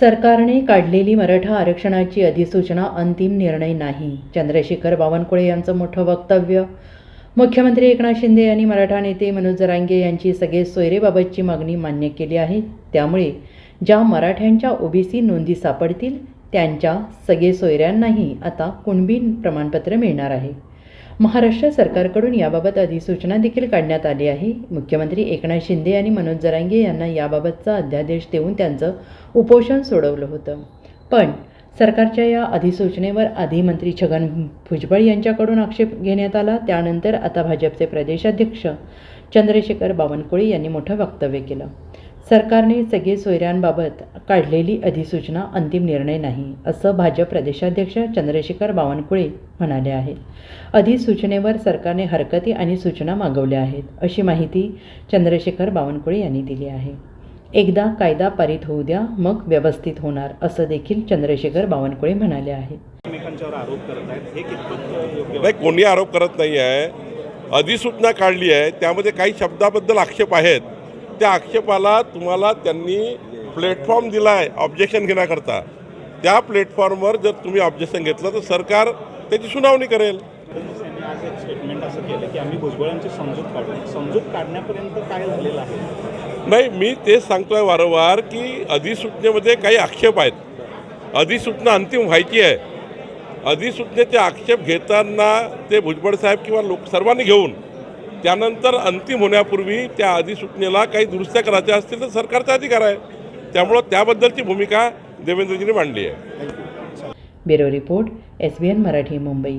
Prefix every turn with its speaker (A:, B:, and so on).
A: सरकारने काढलेली मराठा आरक्षणाची अधिसूचना अंतिम निर्णय नाही. चंद्रशेखर बावनकुळे यांचं मोठं वक्तव्य. मुख्यमंत्री एकनाथ शिंदे यांनी मराठा नेते मनोज जरांगे यांची सगळे सोयरेबाबतची मागणी मान्य केली आहे. त्यामुळे ज्या मराठ्यांच्या ओबीसी नोंदी सापडतील त्यांच्या सगळे सोयऱ्यांनाही आता कुणबी प्रमाणपत्र मिळणार आहे. महाराष्ट्र सरकारकडून याबाबत अधिसूचना देखील काढण्यात आली आहे. मुख्यमंत्री एकनाथ शिंदे आणि मनोज जरांगे यांना याबाबतचा अध्यादेश देऊन त्यांचं उपोषण सोडवलं होतं. पण सरकारच्या या अधिसूचनेवर आधी मंत्री छगन भुजबळ यांच्याकडून आक्षेप घेण्यात आला. त्यानंतर आता भाजपचे प्रदेशाध्यक्ष चंद्रशेखर बावनकुळे यांनी मोठं वक्तव्य केलं. सरकारने सगळे सोयऱ्यांबाबत काढलेली अधिसूचना अंतिम निर्णय नाही असं भाजप प्रदेशाध्यक्ष चंद्रशेखर बावनकुळे म्हणाले आहेत. अधिसूचनेवर सरकारने हरकती आणि सूचना मागवल्या आहेत अशी माहिती चंद्रशेखर बावनकुळे यांनी दिली आहे. एकदा कायदा पारित होऊ द्या मग व्यवस्थित होणार असं देखील चंद्रशेखर बावनकुळे म्हणाले आहेत
B: एकमेकांच्यावर आरोप करत आहेत हे कितपत योग्य
C: नाही कोणी आरोप करत नाही आहे अधिसूचना काढली आहे त्यामध्ये काही शब्दाबद्दल आक्षेप आहेत. त्या आक्षेपाला तुम्हाला त्यांनी प्लॅटफॉर्म दिला आहे ऑब्जेक्शन घेण्याकरता. त्या प्लॅटफॉर्मवर जर तुम्ही ऑब्जेक्शन घेतलं तर सरकार त्याची सुनावणी करेल.
B: स्टेटमेंट असं केलं की आम्ही भुजबळांची समजूत समजूत काढण्यापर्यंत काय झालेलं आहे
C: नाही मी तेच सांगतोय वारंवार की अधिसूचनेमध्ये काही आक्षेप आहेत. अधिसूचना अंतिम व्हायची आहे. अधिसूचनेचे आक्षेप घेताना ते भुजबळ साहेब किंवा लोक सर्वांनी घेऊन त्यानंतर अंतिम होण्यापूर्वी त्या अधिसूचनेला काही दुरुस्त्या करायच्या असतील तर सरकारचा अधिकार आहे. त्यामुळं त्याबद्दलची भूमिका देवेंद्रजींनी मांडली आहे.
A: Bureau report S B N Marathi Mumbai.